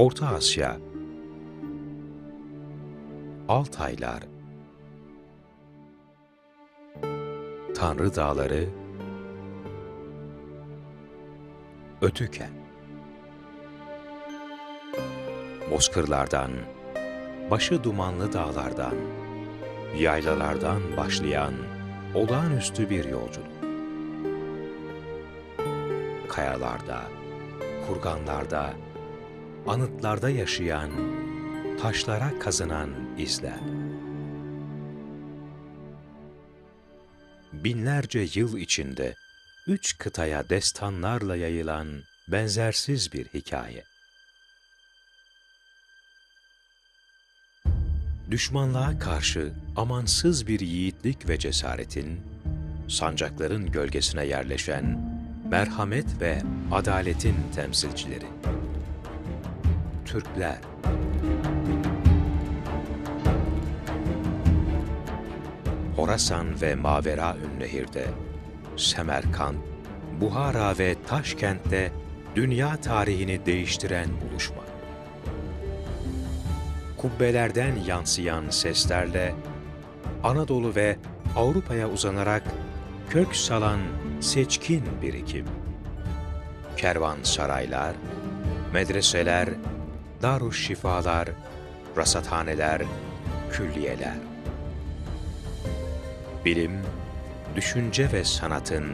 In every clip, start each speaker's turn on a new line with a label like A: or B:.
A: Orta Asya, Altaylar, Tanrı Dağları, Ötüken. Bozkırlardan, başı dumanlı dağlardan, yaylalardan başlayan olağanüstü bir yolculuk. Kayalarda, kurganlarda, anıtlarda yaşayan, taşlara kazınan izler. Binlerce yıl içinde üç kıtaya destanlarla yayılan benzersiz bir hikaye. Düşmanlığa karşı amansız bir yiğitlik ve cesaretin, sancakların gölgesine yerleşen merhamet ve adaletin temsilcileri. Türkler Horasan ve Mavera Ünnehir'de, Semerkant, Buhara ve Taşkent'te dünya tarihini değiştiren buluşma. Kubbelerden yansıyan seslerle Anadolu ve Avrupa'ya uzanarak kök salan seçkin birikim. Kervansaraylar, medreseler, darüşşifalar, rasathaneler, külliyeler. Bilim, düşünce ve sanatın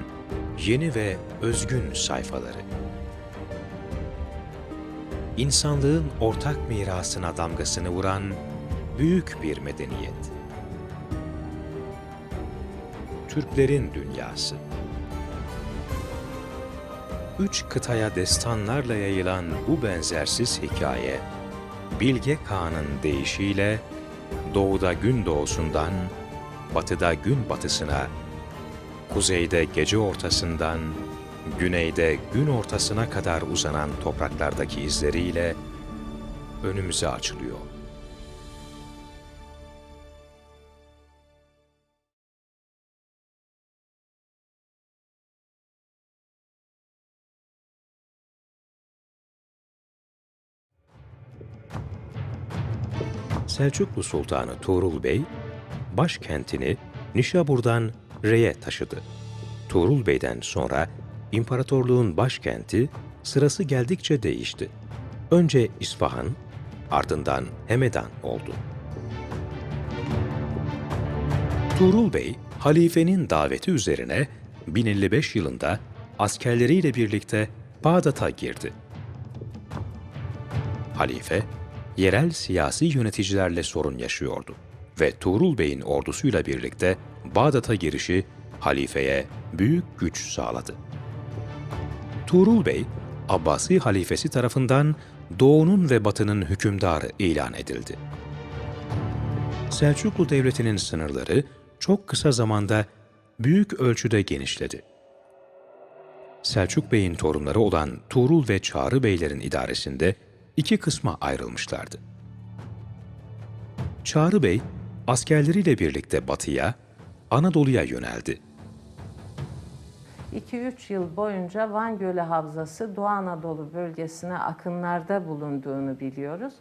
A: yeni ve özgün sayfaları. İnsanlığın ortak mirasına damgasını vuran büyük bir medeniyet. Türklerin dünyası. Üç kıtaya destanlarla yayılan bu benzersiz hikaye, Bilge Kağan'ın deyişiyle doğuda gün doğusundan, batıda gün batısına, kuzeyde gece ortasından, güneyde gün ortasına kadar uzanan topraklardaki izleriyle önümüze açılıyor. Selçuklu Sultanı Tuğrul Bey, başkentini Nişabur'dan Re'ye taşıdı. Tuğrul Bey'den sonra imparatorluğun başkenti sırası geldikçe değişti. Önce İsfahan, ardından Hemedan oldu. Tuğrul Bey, halifenin daveti üzerine 1055 yılında askerleriyle birlikte Bağdat'a girdi. Halife, yerel siyasi yöneticilerle sorun yaşıyordu ve Tuğrul Bey'in ordusuyla birlikte Bağdat'a girişi halifeye büyük güç sağladı. Tuğrul Bey, Abbasi halifesi tarafından Doğu'nun ve Batı'nın hükümdarı ilan edildi. Selçuklu Devleti'nin sınırları çok kısa zamanda büyük ölçüde genişledi. Selçuk Bey'in torunları olan Tuğrul ve Çağrı Beylerin idaresinde iki kısma ayrılmışlardı. Çağrı Bey, askerleriyle birlikte batıya, Anadolu'ya yöneldi.
B: 2-3 yıl boyunca Van Gölü Havzası Doğu Anadolu bölgesine akınlarda bulunduğunu biliyoruz.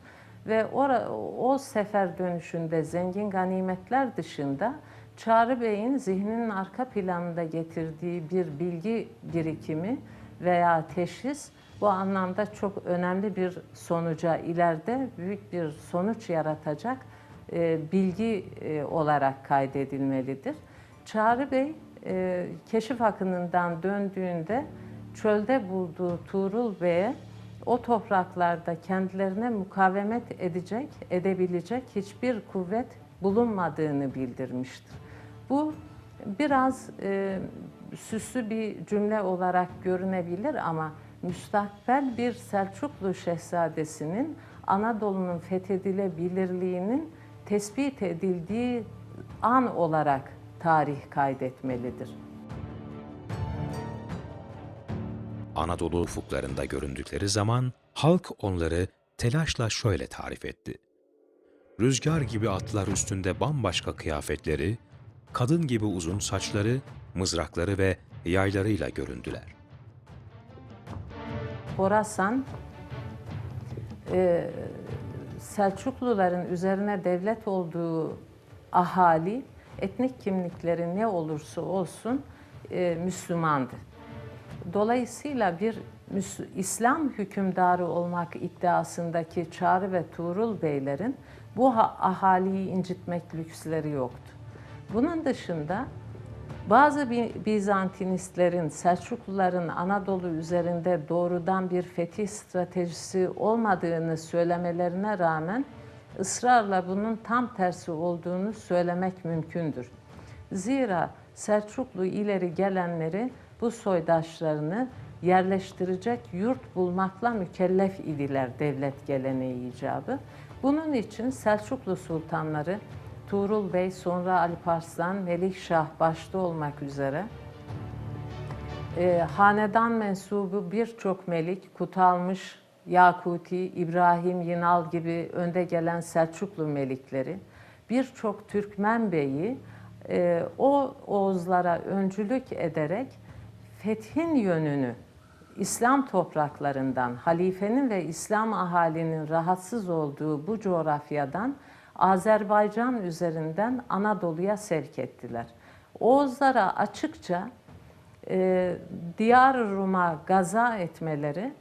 B: Ve ora, o sefer dönüşünde zengin ganimetler dışında Çağrı Bey'in zihninin arka planında getirdiği bir bilgi birikimi veya teşhis bu anlamda çok önemli bir sonuca ileride büyük bir sonuç yaratacak e, bilgi e, olarak kaydedilmelidir. Çağrı Bey e, keşif akınından döndüğünde çölde bulduğu Tuğrul Bey'e o topraklarda kendilerine mukavemet edecek, edebilecek hiçbir kuvvet bulunmadığını bildirmiştir. Bu biraz e, süslü bir cümle olarak görünebilir ama müstakbel bir Selçuklu şehzadesinin Anadolu'nun fethedilebilirliğinin tespit edildiği an olarak tarih kaydetmelidir.
A: Anadolu ufuklarında göründükleri zaman halk onları telaşla şöyle tarif etti. Rüzgar gibi atlar üstünde bambaşka kıyafetleri, kadın gibi uzun saçları, mızrakları ve yaylarıyla göründüler.
B: Horasan e, Selçukluların üzerine devlet olduğu ahali etnik kimlikleri ne olursa olsun e, Müslümandı. Dolayısıyla bir İslam hükümdarı olmak iddiasındaki Çağrı ve Tuğrul beylerin bu ha- ahaliyi incitmek lüksleri yoktu. Bunun dışında bazı Bi- Bizantinistlerin, Selçukluların Anadolu üzerinde doğrudan bir fetih stratejisi olmadığını söylemelerine rağmen ısrarla bunun tam tersi olduğunu söylemek mümkündür. Zira Selçuklu ileri gelenleri bu soydaşlarını yerleştirecek yurt bulmakla mükellef idiler devlet geleneği icabı. Bunun için Selçuklu sultanları Tuğrul Bey, sonra Alparslan, Melikşah başta olmak üzere. E, hanedan mensubu birçok melik, Kutalmış, Yakuti, İbrahim Yinal gibi önde gelen Selçuklu melikleri, birçok Türkmen beyi e, o Oğuzlara öncülük ederek fethin yönünü İslam topraklarından, halifenin ve İslam ahalinin rahatsız olduğu bu coğrafyadan Azerbaycan üzerinden Anadolu'ya sevk ettiler. Oğuzlara açıkça e, Diyar Rum'a gaza etmeleri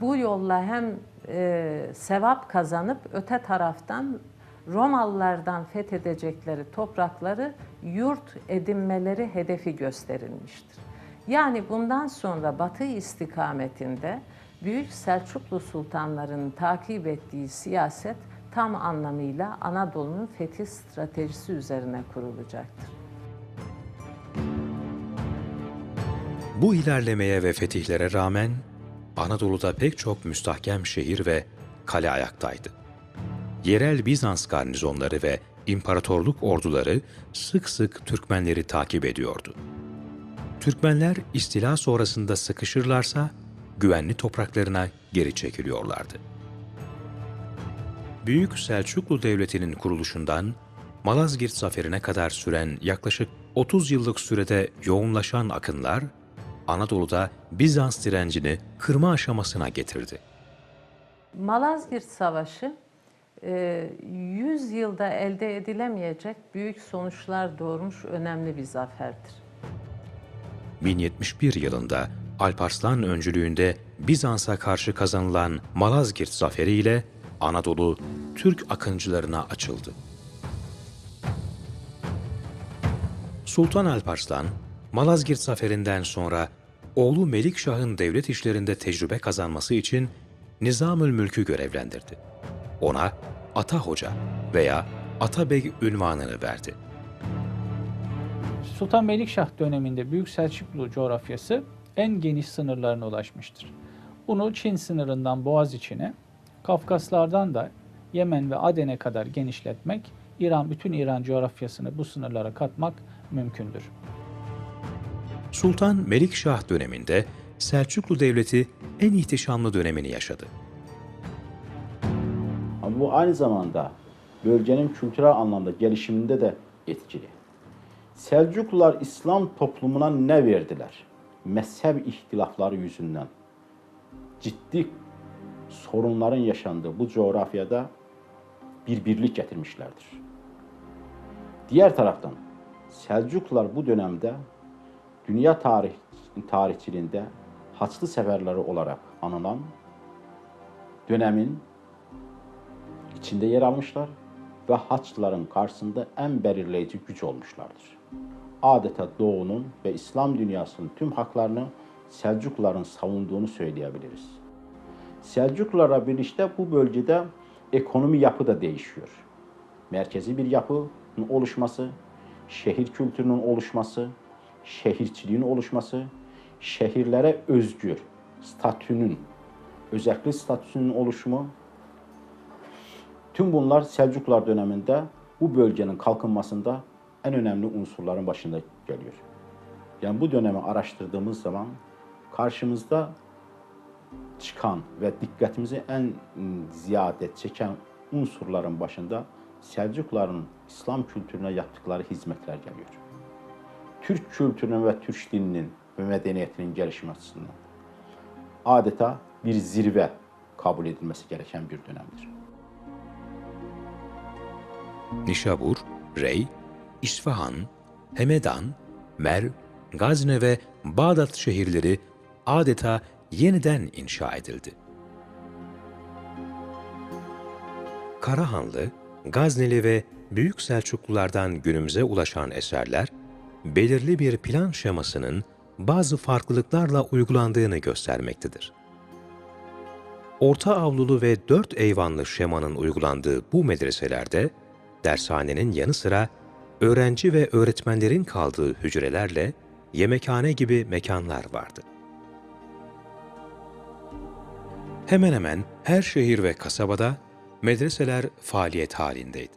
B: bu yolla hem e, sevap kazanıp öte taraftan Romalılardan fethedecekleri toprakları yurt edinmeleri hedefi gösterilmiştir. Yani bundan sonra batı istikametinde Büyük Selçuklu sultanlarının takip ettiği siyaset tam anlamıyla Anadolu'nun fetih stratejisi üzerine kurulacaktır.
A: Bu ilerlemeye ve fetihlere rağmen Anadolu'da pek çok müstahkem şehir ve kale ayaktaydı. Yerel Bizans garnizonları ve imparatorluk orduları sık sık Türkmenleri takip ediyordu. Türkmenler istila sonrasında sıkışırlarsa güvenli topraklarına geri çekiliyorlardı. Büyük Selçuklu Devleti'nin kuruluşundan Malazgirt Zaferi'ne kadar süren yaklaşık 30 yıllık sürede yoğunlaşan akınlar Anadolu'da Bizans direncini kırma aşamasına getirdi.
B: Malazgirt Savaşı e, 100 yılda elde edilemeyecek büyük sonuçlar doğurmuş önemli bir zaferdir.
A: 1071 yılında Alparslan öncülüğünde Bizans'a karşı kazanılan Malazgirt Zaferi ile Anadolu Türk akıncılarına açıldı. Sultan Alparslan, Malazgirt Zaferi'nden sonra oğlu Melikşah'ın devlet işlerinde tecrübe kazanması için Nizamül Mülk'ü görevlendirdi. Ona Ata Hoca veya Atabey ünvanını verdi.
C: Sultan Melikşah döneminde Büyük Selçuklu coğrafyası en geniş sınırlarına ulaşmıştır. Bunu Çin sınırından Boğaz içine, Kafkaslardan da Yemen ve Aden'e kadar genişletmek, İran bütün İran coğrafyasını bu sınırlara katmak mümkündür.
A: Sultan Melikşah döneminde Selçuklu Devleti en ihtişamlı dönemini yaşadı.
D: Ama bu aynı zamanda bölgenin kültürel anlamda gelişiminde de etkili. Selçuklular İslam toplumuna ne verdiler? Mezhep ihtilafları yüzünden ciddi sorunların yaşandığı bu coğrafyada bir birlik getirmişlerdir. Diğer taraftan Selçuklular bu dönemde dünya tarih tarihçiliğinde Haçlı seferleri olarak anılan dönemin içinde yer almışlar ve Haçlıların karşısında en belirleyici güç olmuşlardır. Adeta Doğu'nun ve İslam dünyasının tüm haklarını Selçukluların savunduğunu söyleyebiliriz. Selçuklularla birlikte bu bölgede ekonomi yapı da değişiyor. Merkezi bir yapının oluşması, şehir kültürünün oluşması, şehirçiliğin oluşması, şehirlere özgür statünün, özellikle statüsünün oluşumu Tüm bunlar Selçuklular döneminde bu bölgenin kalkınmasında en önemli unsurların başında geliyor. Yani bu dönemi araştırdığımız zaman karşımızda çıkan ve dikkatimizi en ziyade çeken unsurların başında Selçukluların İslam kültürüne yaptıkları hizmetler geliyor. Türk kültürünün ve Türk dilinin ve medeniyetinin gelişmesi açısından adeta bir zirve kabul edilmesi gereken bir dönemdir.
A: Nişabur, Rey, İsfahan, Hemedan, Merv, Gazne ve Bağdat şehirleri adeta yeniden inşa edildi. Karahanlı, Gazneli ve Büyük Selçuklulardan günümüze ulaşan eserler, belirli bir plan şemasının bazı farklılıklarla uygulandığını göstermektedir. Orta avlulu ve dört eyvanlı şemanın uygulandığı bu medreselerde, dershanenin yanı sıra öğrenci ve öğretmenlerin kaldığı hücrelerle yemekhane gibi mekanlar vardı. Hemen hemen her şehir ve kasabada medreseler faaliyet halindeydi.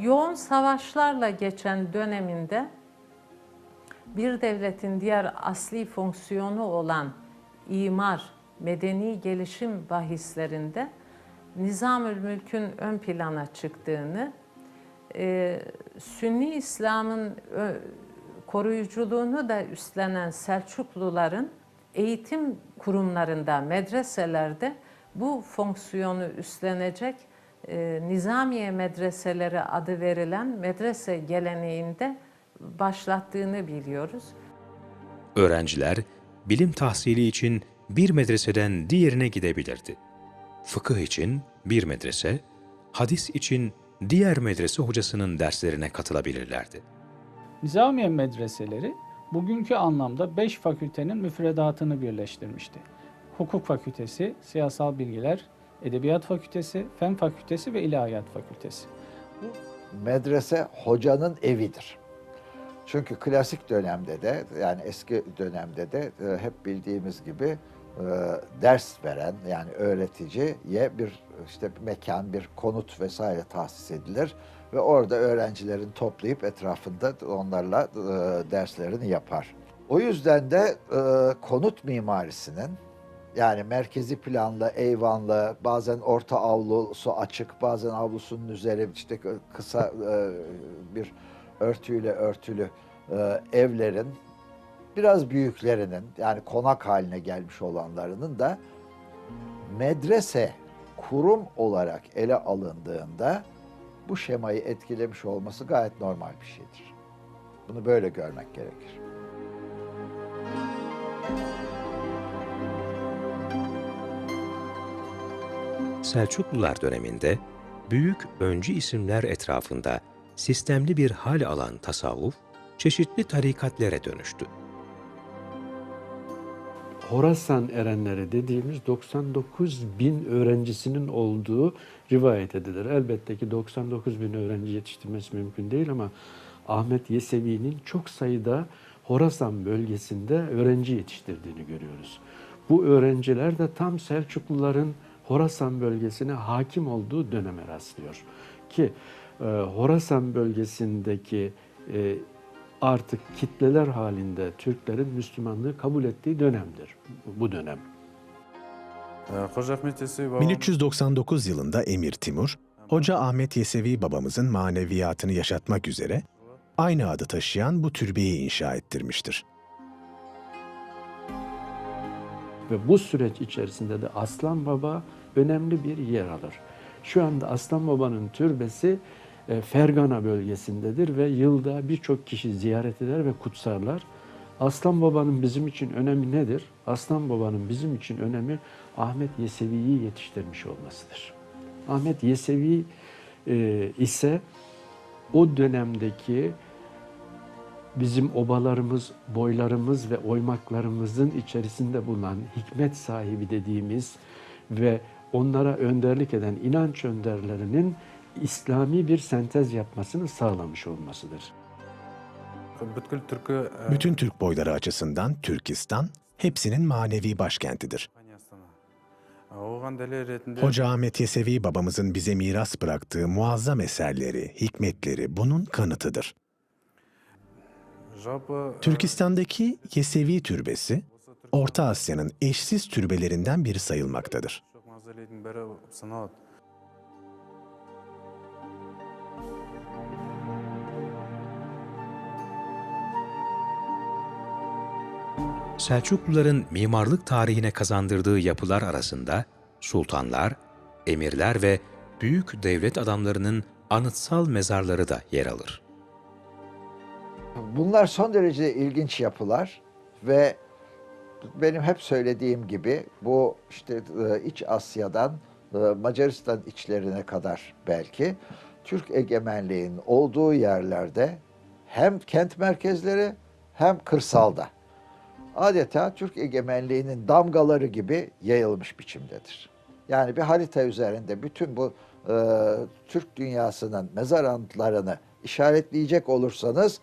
B: Yoğun savaşlarla geçen döneminde bir devletin diğer asli fonksiyonu olan imar, medeni gelişim bahislerinde Nizamül Mülk'ün ön plana çıktığını, e, Sünni İslam'ın koruyuculuğunu da üstlenen Selçukluların eğitim kurumlarında, medreselerde bu fonksiyonu üstlenecek e, Nizamiye medreseleri adı verilen medrese geleneğinde başlattığını biliyoruz.
A: Öğrenciler bilim tahsili için bir medreseden diğerine gidebilirdi. Fıkıh için bir medrese, hadis için diğer medrese hocasının derslerine katılabilirlerdi.
C: Nizamiye medreseleri bugünkü anlamda 5 fakültenin müfredatını birleştirmişti. Hukuk Fakültesi, Siyasal Bilgiler, Edebiyat Fakültesi, Fen Fakültesi ve İlahiyat Fakültesi.
E: medrese hocanın evidir. Çünkü klasik dönemde de yani eski dönemde de e, hep bildiğimiz gibi e, ders veren yani öğreticiye bir işte bir mekan, bir konut vesaire tahsis edilir ve orada öğrencilerin toplayıp etrafında onlarla e, derslerini yapar. O yüzden de e, konut mimarisinin yani merkezi planlı, eyvanlı, bazen orta avlusu açık, bazen avlusunun üzeri işte kısa e, bir örtüyle örtülü e, evlerin biraz büyüklerinin yani konak haline gelmiş olanlarının da medrese kurum olarak ele alındığında bu şemayı etkilemiş olması gayet normal bir şeydir. Bunu böyle görmek gerekir.
A: Selçuklular döneminde büyük öncü isimler etrafında sistemli bir hal alan tasavvuf, çeşitli tarikatlere dönüştü.
F: Horasan erenleri dediğimiz 99 bin öğrencisinin olduğu rivayet edilir. Elbette ki 99 bin öğrenci yetiştirmesi mümkün değil ama Ahmet Yesevi'nin çok sayıda Horasan bölgesinde öğrenci yetiştirdiğini görüyoruz. Bu öğrenciler de tam Selçukluların Horasan bölgesine hakim olduğu döneme rastlıyor. Ki e, Horasan bölgesindeki e, artık kitleler halinde Türklerin Müslümanlığı kabul ettiği dönemdir bu dönem.
G: 1399 yılında Emir Timur, Hoca Ahmet Yesevi babamızın maneviyatını yaşatmak üzere aynı adı taşıyan bu türbeyi inşa ettirmiştir.
F: Ve bu süreç içerisinde de Aslan Baba önemli bir yer alır. Şu anda Aslan Baba'nın türbesi Fergana bölgesindedir ve yılda birçok kişi ziyaret eder ve kutsarlar. Aslan Baba'nın bizim için önemi nedir? Aslan Baba'nın bizim için önemi Ahmet Yesevi'yi yetiştirmiş olmasıdır. Ahmet Yesevi e, ise o dönemdeki bizim obalarımız, boylarımız ve oymaklarımızın içerisinde bulunan hikmet sahibi dediğimiz ve onlara önderlik eden inanç önderlerinin İslami bir sentez yapmasını sağlamış olmasıdır.
G: Bütün Türk boyları açısından Türkistan, hepsinin manevi başkentidir. Hoca Ahmet Yesevi babamızın bize miras bıraktığı muazzam eserleri, hikmetleri bunun kanıtıdır. Türkistan'daki Yesevi türbesi, Orta Asya'nın eşsiz türbelerinden biri sayılmaktadır.
A: Selçukluların mimarlık tarihine kazandırdığı yapılar arasında sultanlar, emirler ve büyük devlet adamlarının anıtsal mezarları da yer alır.
E: Bunlar son derece ilginç yapılar ve benim hep söylediğim gibi bu işte e, İç Asya'dan e, Macaristan içlerine kadar belki Türk egemenliğinin olduğu yerlerde hem kent merkezleri hem kırsalda adeta Türk egemenliğinin damgaları gibi yayılmış biçimdedir. Yani bir harita üzerinde bütün bu e, Türk dünyasının mezar anıtlarını işaretleyecek olursanız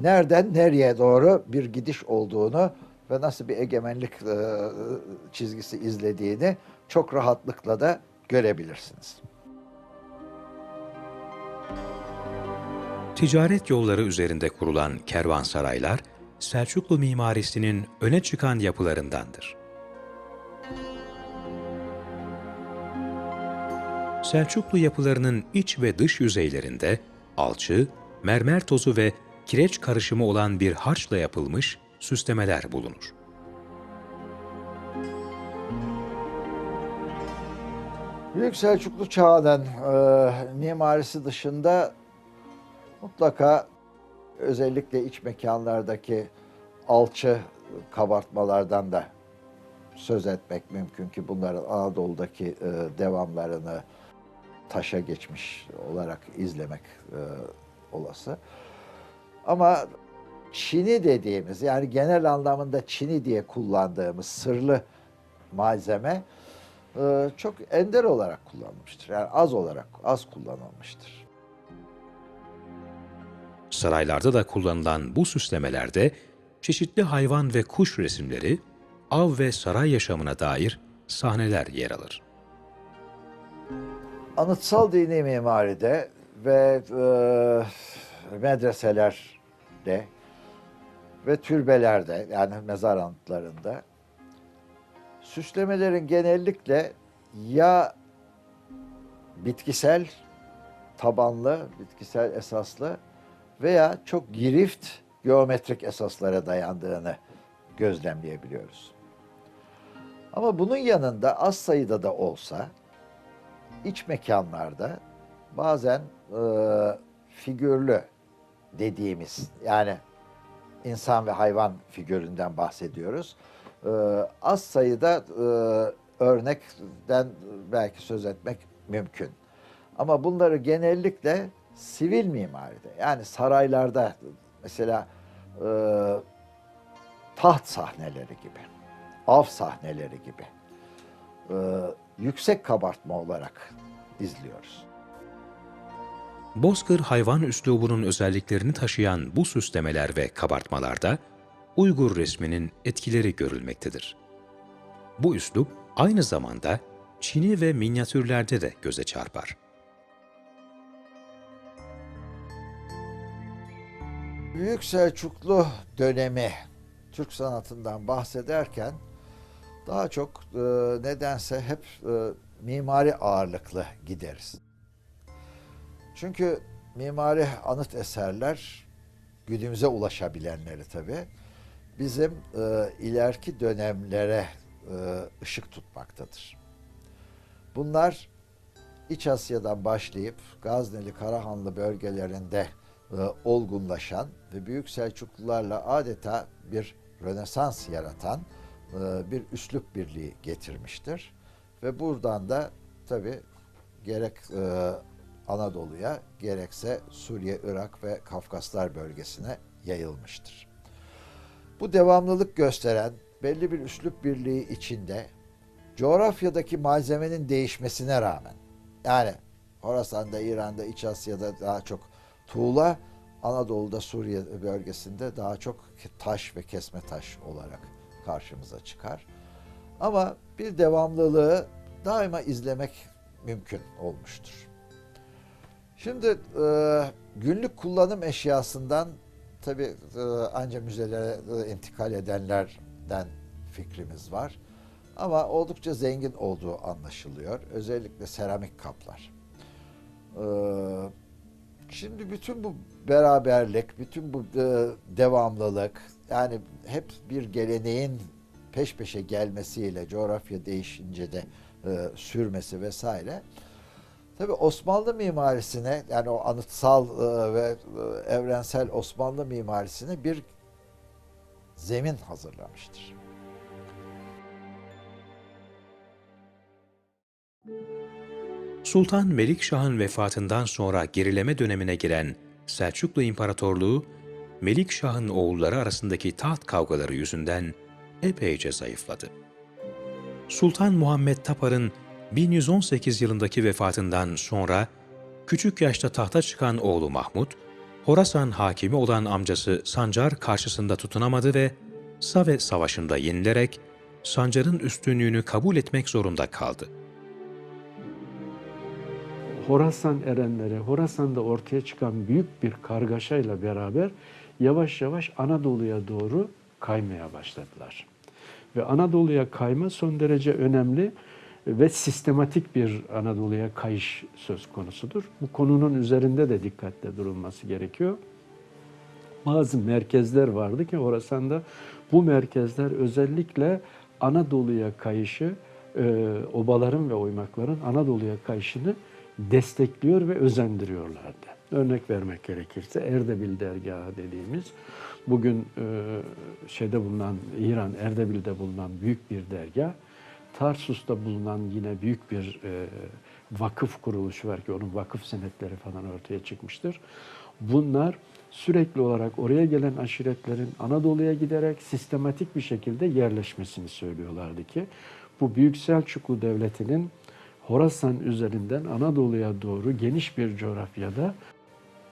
E: nereden nereye doğru bir gidiş olduğunu ve nasıl bir egemenlik e, çizgisi izlediğini çok rahatlıkla da görebilirsiniz.
A: Ticaret yolları üzerinde kurulan kervansaraylar, Selçuklu mimarisinin öne çıkan yapılarındandır. Selçuklu yapılarının iç ve dış yüzeylerinde alçı, mermer tozu ve kireç karışımı olan bir harçla yapılmış süslemeler bulunur.
E: Büyük Selçuklu çağının e, mimarisi dışında mutlaka özellikle iç mekanlardaki alçı kabartmalardan da söz etmek mümkün ki bunların Anadolu'daki e, devamlarını taşa geçmiş olarak izlemek e, olası. Ama çini dediğimiz yani genel anlamında çini diye kullandığımız sırlı malzeme e, çok ender olarak kullanılmıştır. Yani az olarak, az kullanılmıştır.
A: Saraylarda da kullanılan bu süslemelerde çeşitli hayvan ve kuş resimleri, av ve saray yaşamına dair sahneler yer alır.
E: Anıtsal dini mimaride ve e, medreselerde ve türbelerde yani mezar anıtlarında süslemelerin genellikle ya bitkisel tabanlı, bitkisel esaslı veya çok girift geometrik esaslara dayandığını gözlemleyebiliyoruz. Ama bunun yanında az sayıda da olsa iç mekanlarda bazen e, figürlü dediğimiz yani insan ve hayvan figüründen bahsediyoruz. E, az sayıda e, örnekten belki söz etmek mümkün. Ama bunları genellikle sivil mimaride yani saraylarda mesela e, taht sahneleri gibi, av sahneleri gibi e, yüksek kabartma olarak izliyoruz.
A: Bozkır hayvan üslubunun özelliklerini taşıyan bu süslemeler ve kabartmalarda Uygur resminin etkileri görülmektedir. Bu üslup aynı zamanda Çin'i ve minyatürlerde de göze çarpar.
E: Büyük Selçuklu dönemi Türk sanatından bahsederken daha çok e, nedense hep e, mimari ağırlıklı gideriz. Çünkü mimari anıt eserler günümüze ulaşabilenleri tabii bizim e, ileriki dönemlere e, ışık tutmaktadır. Bunlar İç Asya'dan başlayıp Gazneli Karahanlı bölgelerinde e, olgunlaşan ve Büyük Selçuklularla adeta bir Rönesans yaratan e, bir üslup birliği getirmiştir. Ve buradan da tabi gerek e, Anadolu'ya gerekse Suriye, Irak ve Kafkaslar bölgesine yayılmıştır. Bu devamlılık gösteren belli bir üslup birliği içinde coğrafyadaki malzemenin değişmesine rağmen yani Horasan'da, İran'da, İç Asya'da daha çok tuğla, Anadolu'da, Suriye bölgesinde daha çok taş ve kesme taş olarak karşımıza çıkar. Ama bir devamlılığı daima izlemek mümkün olmuştur. Şimdi e, günlük kullanım eşyasından tabi e, anca müzelere e, intikal edenlerden fikrimiz var. Ama oldukça zengin olduğu anlaşılıyor. Özellikle seramik kaplar. E, Şimdi bütün bu beraberlik, bütün bu e, devamlılık yani hep bir geleneğin peş peşe gelmesiyle coğrafya değişince de e, sürmesi vesaire. Tabii Osmanlı mimarisine yani o anıtsal e, ve evrensel Osmanlı mimarisine bir zemin hazırlamıştır.
A: Sultan Melikşah'ın vefatından sonra gerileme dönemine giren Selçuklu İmparatorluğu, Melikşah'ın oğulları arasındaki taht kavgaları yüzünden epeyce zayıfladı. Sultan Muhammed Tapar'ın 1118 yılındaki vefatından sonra küçük yaşta tahta çıkan oğlu Mahmud, Horasan hakimi olan amcası Sancar karşısında tutunamadı ve Save Savaşı'nda yenilerek Sancar'ın üstünlüğünü kabul etmek zorunda kaldı.
F: Horasan erenleri, Horasan'da ortaya çıkan büyük bir kargaşayla beraber yavaş yavaş Anadolu'ya doğru kaymaya başladılar. Ve Anadolu'ya kayma son derece önemli ve sistematik bir Anadolu'ya kayış söz konusudur. Bu konunun üzerinde de dikkatle durulması gerekiyor. Bazı merkezler vardı ki Horasan'da bu merkezler özellikle Anadolu'ya kayışı, e, obaların ve oymakların Anadolu'ya kayışını destekliyor ve özendiriyorlardı. Örnek vermek gerekirse Erdebil dergahı dediğimiz bugün e, şeyde bulunan İran Erdebil'de bulunan büyük bir dergah, Tarsus'ta bulunan yine büyük bir e, vakıf kuruluşu var ki onun vakıf senetleri falan ortaya çıkmıştır. Bunlar sürekli olarak oraya gelen aşiretlerin Anadolu'ya giderek sistematik bir şekilde yerleşmesini söylüyorlardı ki bu Büyük Selçuklu Devleti'nin Horasan üzerinden Anadolu'ya doğru geniş bir coğrafyada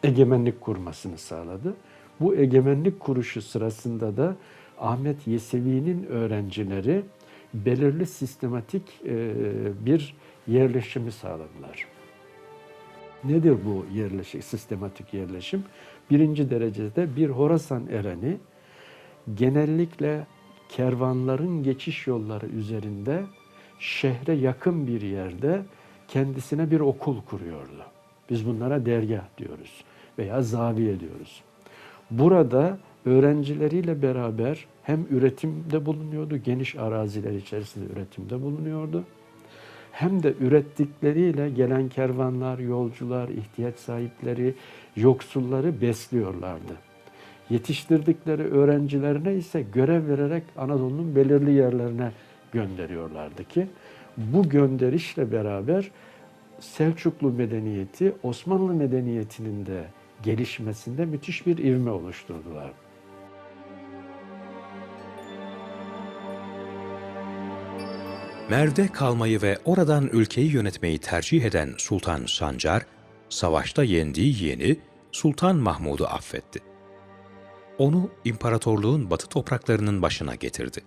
F: egemenlik kurmasını sağladı. Bu egemenlik kuruşu sırasında da Ahmet Yesevi'nin öğrencileri belirli sistematik e, bir yerleşimi sağladılar. Nedir bu yerleşim, sistematik yerleşim? Birinci derecede bir Horasan ereni genellikle kervanların geçiş yolları üzerinde şehre yakın bir yerde kendisine bir okul kuruyordu. Biz bunlara dergah diyoruz veya zaviye diyoruz. Burada öğrencileriyle beraber hem üretimde bulunuyordu, geniş araziler içerisinde üretimde bulunuyordu. Hem de ürettikleriyle gelen kervanlar, yolcular, ihtiyaç sahipleri, yoksulları besliyorlardı. Yetiştirdikleri öğrencilerine ise görev vererek Anadolu'nun belirli yerlerine gönderiyorlardı ki bu gönderişle beraber Selçuklu medeniyeti Osmanlı medeniyetinin de gelişmesinde müthiş bir ivme oluşturdular.
A: Mer'de kalmayı ve oradan ülkeyi yönetmeyi tercih eden Sultan Sancar, savaşta yendiği yeğeni Sultan Mahmud'u affetti. Onu imparatorluğun batı topraklarının başına getirdi.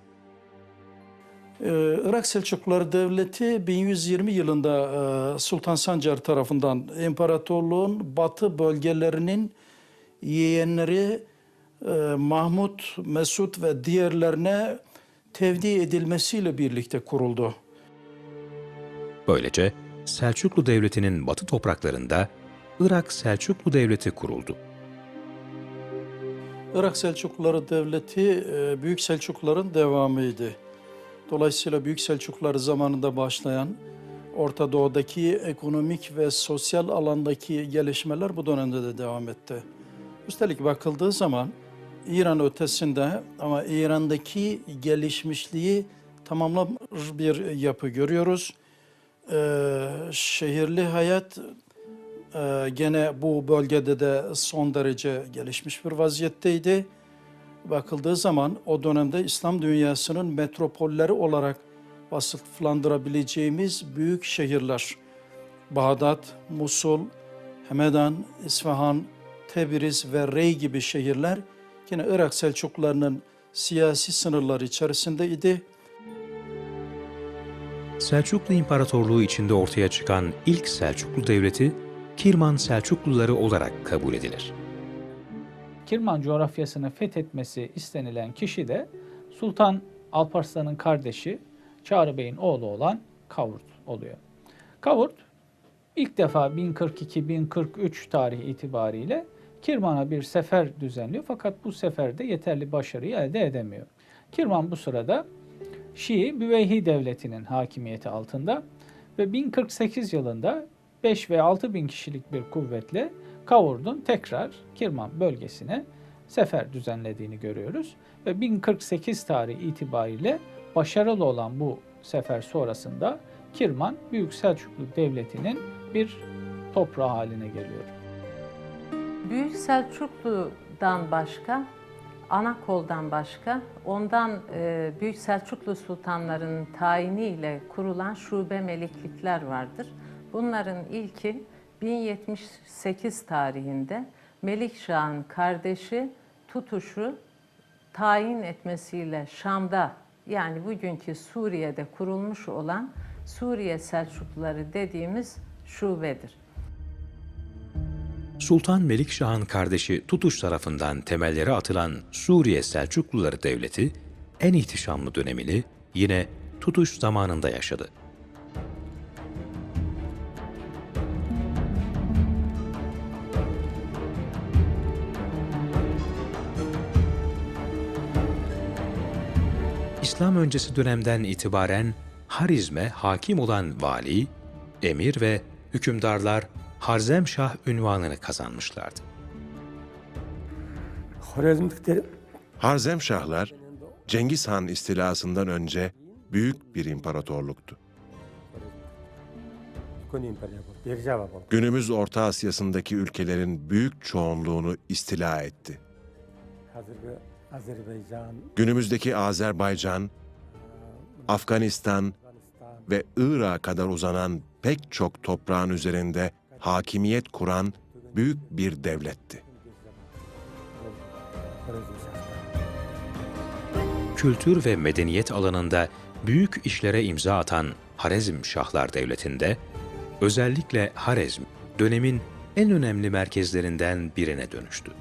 H: Ee, Irak Selçukluları Devleti 1120 yılında e, Sultan Sancar tarafından imparatorluğun batı bölgelerinin yeğenleri e, Mahmud, Mesut ve diğerlerine tevdi edilmesiyle birlikte kuruldu.
A: Böylece Selçuklu Devleti'nin batı topraklarında Irak Selçuklu Devleti kuruldu.
H: Irak Selçukluları Devleti e, Büyük Selçukluların devamıydı. Dolayısıyla Büyük Selçuklular zamanında başlayan Orta Doğu'daki ekonomik ve sosyal alandaki gelişmeler bu dönemde de devam etti. Üstelik bakıldığı zaman İran ötesinde ama İran'daki gelişmişliği tamamlamış bir yapı görüyoruz. Ee, şehirli hayat e, gene bu bölgede de son derece gelişmiş bir vaziyetteydi bakıldığı zaman o dönemde İslam dünyasının metropolleri olarak vasıflandırabileceğimiz büyük şehirler. Bağdat, Musul, Hemedan, İsfahan, Tebriz ve Rey gibi şehirler yine Irak Selçuklularının siyasi sınırları içerisindeydi.
A: Selçuklu İmparatorluğu içinde ortaya çıkan ilk Selçuklu Devleti, Kirman Selçukluları olarak kabul edilir.
C: Kirman coğrafyasını fethetmesi istenilen kişi de Sultan Alparslan'ın kardeşi Çağrı Bey'in oğlu olan Kavurt oluyor. Kavurt ilk defa 1042-1043 tarihi itibariyle Kirman'a bir sefer düzenliyor fakat bu seferde yeterli başarıyı elde edemiyor. Kirman bu sırada Şii Büveyhi Devleti'nin hakimiyeti altında ve 1048 yılında 5 ve 6 bin kişilik bir kuvvetle Kavurd'un tekrar Kirman bölgesine sefer düzenlediğini görüyoruz. Ve 1048 tarihi itibariyle başarılı olan bu sefer sonrasında Kirman Büyük Selçuklu Devleti'nin bir toprağı haline geliyor.
B: Büyük Selçuklu'dan başka, Anakol'dan başka, ondan e, Büyük Selçuklu sultanlarının tayiniyle kurulan şube meliklikler vardır. Bunların ilki 1078 tarihinde Melikşah'ın kardeşi Tutuş'u tayin etmesiyle Şam'da yani bugünkü Suriye'de kurulmuş olan Suriye Selçukluları dediğimiz şubedir.
A: Sultan Melikşah'ın kardeşi Tutuş tarafından temelleri atılan Suriye Selçukluları Devleti en ihtişamlı dönemini yine Tutuş zamanında yaşadı. İslam öncesi dönemden itibaren Harizm'e hakim olan vali, emir ve hükümdarlar Harzemşah ünvanını kazanmışlardı.
I: Harzemşahlar Cengiz Han istilasından önce büyük bir imparatorluktu. Günümüz Orta Asya'sındaki ülkelerin büyük çoğunluğunu istila etti. Günümüzdeki Azerbaycan, Afganistan ve Irak'a kadar uzanan pek çok toprağın üzerinde hakimiyet kuran büyük bir devletti.
A: Kültür ve medeniyet alanında büyük işlere imza atan Harezm Şahlar Devleti'nde özellikle Harezm dönemin en önemli merkezlerinden birine dönüştü.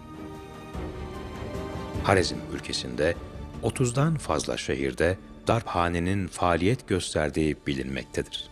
A: Harezm ülkesinde 30'dan fazla şehirde darphanenin faaliyet gösterdiği bilinmektedir.